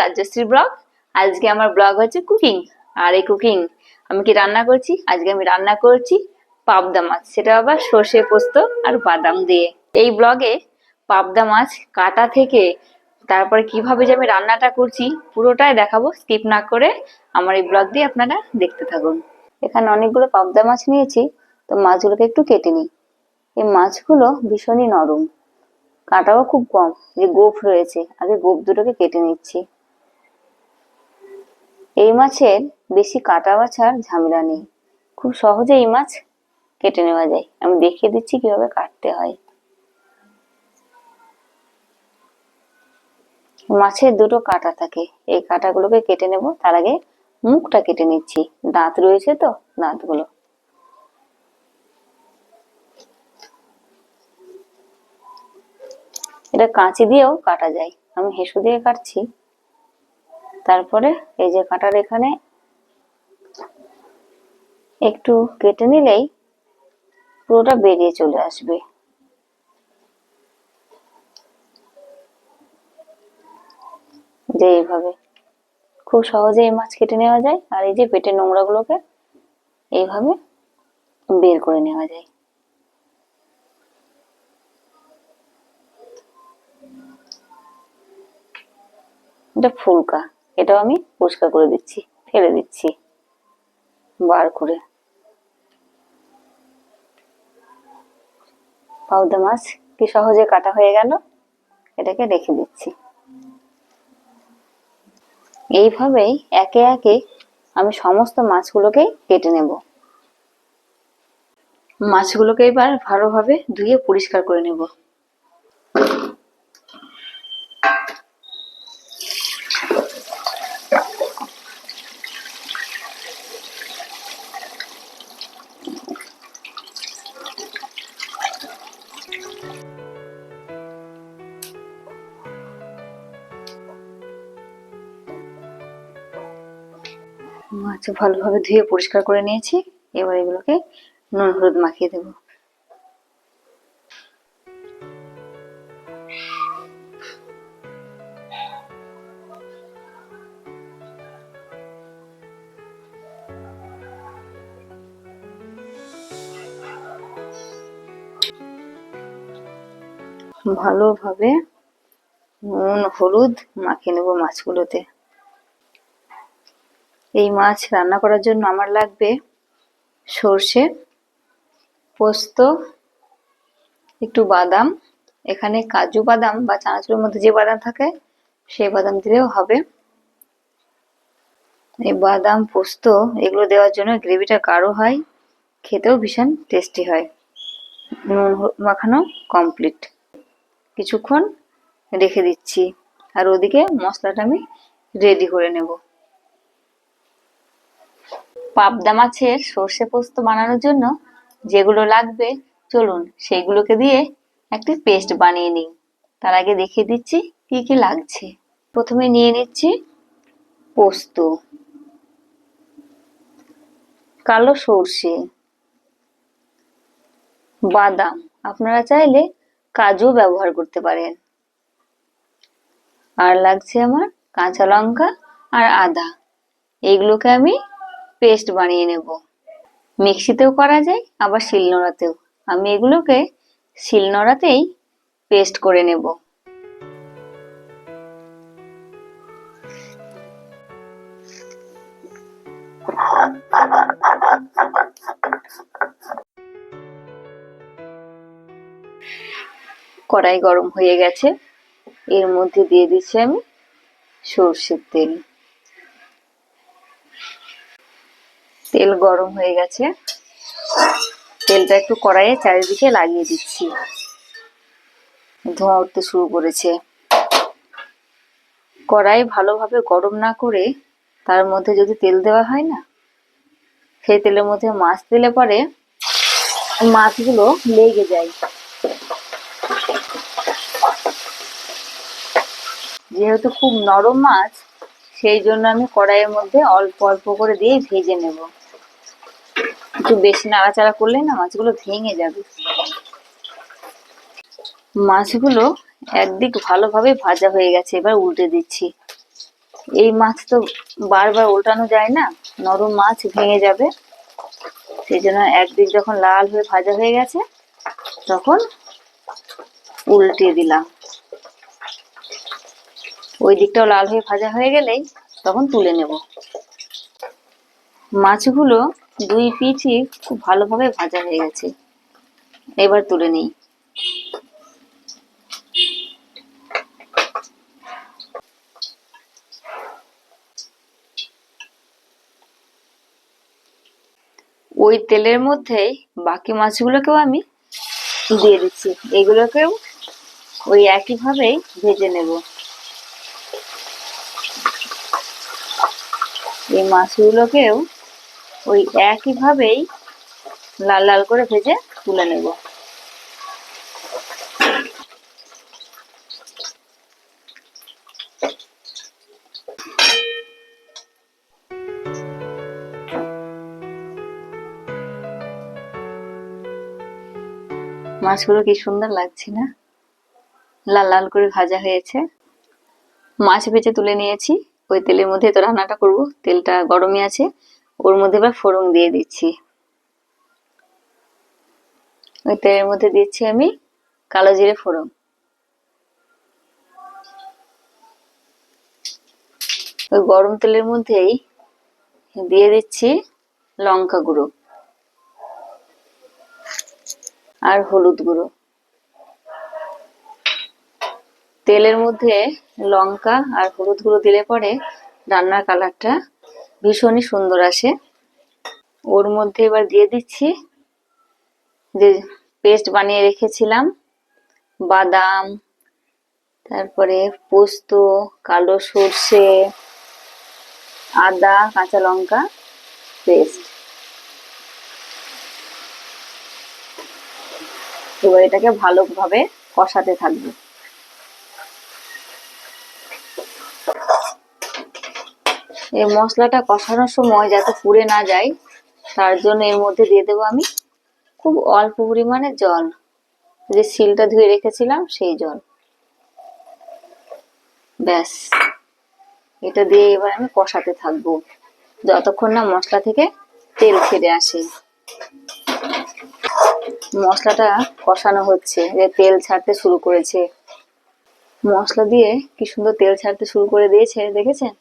Rajshri blog আজকে আমার blog হচ্ছে কুকিং আর এই কুকিং আমি কি রান্না করছি? আজকে আমি রান্না করছি পাবদা মাছ। সেটা আবার সর্ষে পোস্ত আর বাদাম দিয়ে। এই ব্লগে পাবদা মাছ কাটা থেকে তারপরে কীভাবে যে আমি রান্নাটা করছি পুরোটাই দেখাবো। স্কিপ না করে আমার এই ব্লগ দিয়ে আপনারা দেখতে থাকুন। এখানে অনেকগুলো পাবদা মাছ নিয়েছি। তো মাছগুলোকে একটু কেটে নিই। এই মাছগুলো ভীষণই নরম। কাঁটাও খুব কম। যে গোফ রয়েছে। আগে গোফ দুটোকে কেটে নিচ্ছি। এই মাছের বেশি কাটা বাছার ঝামেলা নেই। খুব সহজে এই মাছ কেটে নেওয়া যায়। আমি দেখিয়ে দিচ্ছি কীভাবে কাটতে হয়। মাছের দুটো কাটা থাকে। এই কাটাগুলোকে কেটে নেব। তার আগে মুখটা কেটে নিচ্ছি। দাঁত রয়েছে তো, দাঁতগুলো। এটা কাঁচি দিয়েও কাটা যায়। আমি হেসু দিয়ে কাটছি। তারপরে এই যে কাটার এখানে একটু কেটে নিলেই পুরোটা বেরিয়ে চলে আসবে। যে এইভাবে। খুব সহজে এই মাছ কেটে নেওয়া যায়। আর এই যে পেটের নোংরা গুলোকে এইভাবে বের করে নেওয়া যায়। এটা ফুলকা। এটাও আমি পরিষ্কার করে দিচ্ছি, ফেলে দিচ্ছি বার করে। পাউদা মাছ কি সহজে কাটা হয়ে গেল? এটাকে রেখে দিচ্ছি। এইভাবেই একে একে আমি সমস্ত মাছগুলোকে কেটে নেব। মাছগুলোকে এবার ভালোভাবে ধুয়ে পরিষ্কার করে নেব। মাছ ভালোভাবে ধুয়ে পরিষ্কার করে নিয়েছি। এবার এগুলোকে নুন হলুদ মাখিয়ে দেব। ভালোভাবে নুন হলুদ মাখিয়ে নেব মাছগুলোতে। এই মাছ রান্না করার জন্য আমার লাগবে সর্ষে, পোস্ত, একটু বাদাম। এখানে কাজু বাদাম বা চানাচুরের মধ্যে যে বাদাম থাকে, সেই বাদাম দিলেও হবে। এই বাদাম, পোস্ত এগুলো দেওয়ার জন্য গ্রেভিটা গাঢ় হয়, খেতেও ভীষণ টেস্টি হয়। নুন মাখানো কমপ্লিট কিছুক্ষণ রেখে দিচ্ছি। আর ওদিকে মশলাটা আমি রেডি করে নেব। পাবদা মাছের সর্ষে পোস্ত বানানোর জন্য যেগুলো লাগবে, চলুন সেইগুলোকে দিয়ে একটি পেস্ট বানিয়ে নিই। তার আগে দেখিয়ে দিচ্ছি কি কি লাগছে। প্রথমে নিয়ে নিচ্ছি পোস্ত, কালো সর্ষে, বাদাম। আপনারা চাইলে কাজু ব্যবহার করতে পারেন। আর লাগছে আমার কাঁচা লঙ্কা আর আদা। এইগুলোকে আমি পেস্ট বানিয়ে নেব। মিক্সিতেও করা যায়, আবার শিলনোড়াতেও। আমি এগুলোকে শিলনোড়াতেই পেস্ট করে নেব। কড়াই গরম হয়ে গেছে। এর মধ্যে দিয়ে দিচ্ছি আমি সর্ষের তেল। তেল গরম হয়ে গেছে। তেলটা একটু কড়াইয়ে চারিদিকে লাগিয়ে দিচ্ছি। ধোঁয়া উঠতে শুরু করেছে। কড়াই ভালোভাবে গরম না করে তার মধ্যে যদি তেল দেওয়া হয় না, সেই তেলের মধ্যে মাছ দিলে পরে মাছগুলো লেগে যায়। যেহেতু খুব নরম মাছ, সেই জন্য আমি কড়াইয়ের মধ্যে অল্প অল্প করে দিয়ে ভেজে নেব। একটু বেশি নাড়াচাড়া করলে না মাছগুলো ভেঙে যাবে। মাছগুলো একদিক ভালোভাবে ভাজা হয়ে গেছে, এবার উল্টে দিচ্ছি। এই মাছ তো বারবার উল্টানো যায় না, নরম মাছ ভেঙে যাবে। সেই জন্য একদিক যখন লাল হয়ে ভাজা হয়ে গেছে, তখন উল্টে দিলাম। ওই দিকটাও লাল হয়ে ভাজা হয়ে গেলেই তখন তুলে নেব। মাছগুলো দুই পিঠই খুব ভালোভাবে ভাজা হয়ে গেছে। এবার তুলে নিই। ওই তেলের মধ্যেই বাকি মাছগুলোকেও আমি দিয়ে দিচ্ছি। এগুলোকেও ওই একইভাবেই ভেজে নেব। এই মাছগুলোকেও ওই একইভাবেই লাল লাল করে ভেজে তুলে নেব। মাছগুলো কি সুন্দর লাগছে না? লাল লাল করে ভাজা হয়েছে। মাছ ভেজে তুলে নিয়েছি। ওই তেলের মধ্যে তো রান্নাটা করব, তেলটা গরমই আছে। ওর মধ্যে এবার ফোড়ন দিয়ে দিচ্ছি। ওই তেলের মধ্যে দিচ্ছি আমি কালো জিরে ফোড়ন। ওই গরম তেলের মধ্যেই দিয়ে দিচ্ছি লঙ্কা গুঁড়ো আর হলুদ গুঁড়ো। তেলের মধ্যে লঙ্কা আর হলুদ গুঁড়ো দিলে পরে রান্নার কালারটা ভীষণই সুন্দর আসে। ওর মধ্যে এবার দিয়ে দিচ্ছি যে পেস্ট বানিয়ে রেখেছিলাম, বাদাম, তারপরে পোস্ত, কালো সর্ষে, আদা, কাঁচা লঙ্কা, পেস্ট। এবার এটাকে ভালোভাবে কষাতে থাকবে। এই মশলাটা কষানোর সময় যাতে পুড়ে না যায়, তার জন্য এর মধ্যে দিয়ে দেবো আমি খুব অল্প পরিমাণে জল। যে শিলটা ধুয়ে রেখেছিলাম সেই জল। ব্যাস। এটা দিয়ে এবার আমি কষাতে থাকব। যতক্ষণ না মশলা থেকে তেল ছেড়ে আসে। মশলাটা কষানো হচ্ছে, যে তেল ছাড়তে শুরু করেছে। মশলা দিয়ে কি সুন্দর তেল ছাড়তে শুরু করে দিয়েছে, দেখেছেন?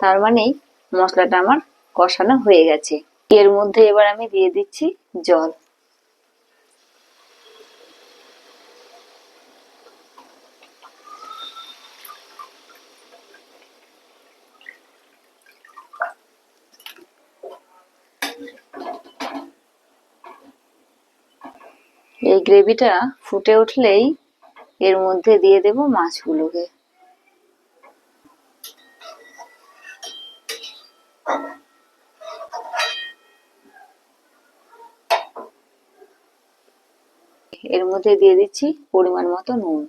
তার মানেই মশলাটা আমার কষানো হয়ে গেছে। এর মধ্যে এবার আমি দিয়ে দিচ্ছি জল। এই গ্রেভিটা ফুটে উঠলেই এর মধ্যে দিয়ে দেব মাছগুলোকে। মধ্যে দিয়ে দিচ্ছি পরিমাণ মতো নুন।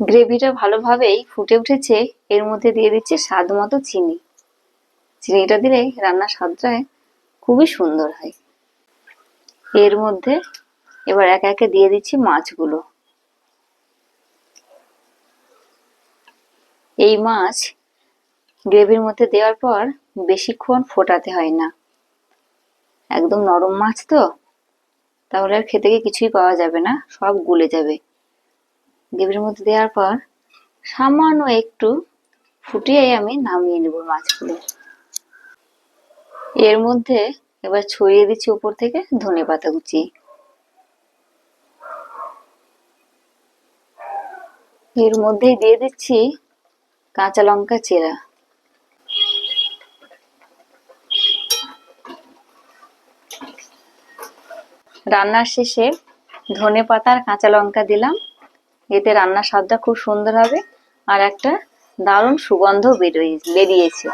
গ্রেভিটা ভালোভাবেই ফুটে উঠেছে, এর মধ্যে দিয়ে দিচ্ছি স্বাদ মতো চিনি। চিনিটা দিলে রান্নার স্বাদটা খুবই সুন্দর হয়। এর মধ্যে এবার একে একে দিয়ে দিচ্ছি মাছগুলো। এই মাছ গ্রেভির মধ্যে দেওয়ার পর বেশিক্ষণ ফোটাতে হয় না। একদম নরম মাছ তো। তাহলে আর খেতে গিয়ে কিছুই পাওয়া যাবে না, সব গুলে যাবে। গ্রেভির মধ্যে দেওয়ার পর সামান্য একটু ফুটিয়ে আমি নামিয়ে নেব মাছগুলো। এর মধ্যে এবার ছড়িয়ে দিচ্ছি উপর থেকে ধনে পাতা কুচি। এর মধ্যেই দিয়ে দিচ্ছি কাঁচা লঙ্কা চেরা। রান্নার শেষে ধনে পাতা আর কাঁচা লঙ্কা দিলাম। এতে রান্নার স্বাদটা খুব সুন্দর হবে আর একটা দারুণ সুগন্ধ বেরোয় বেরিয়েছে।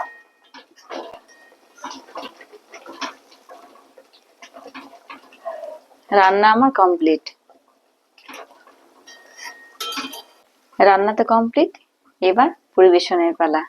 রান্না আমার কমপ্লিট রান্না তো কমপ্লিট এবার পরিবেশনের পালা।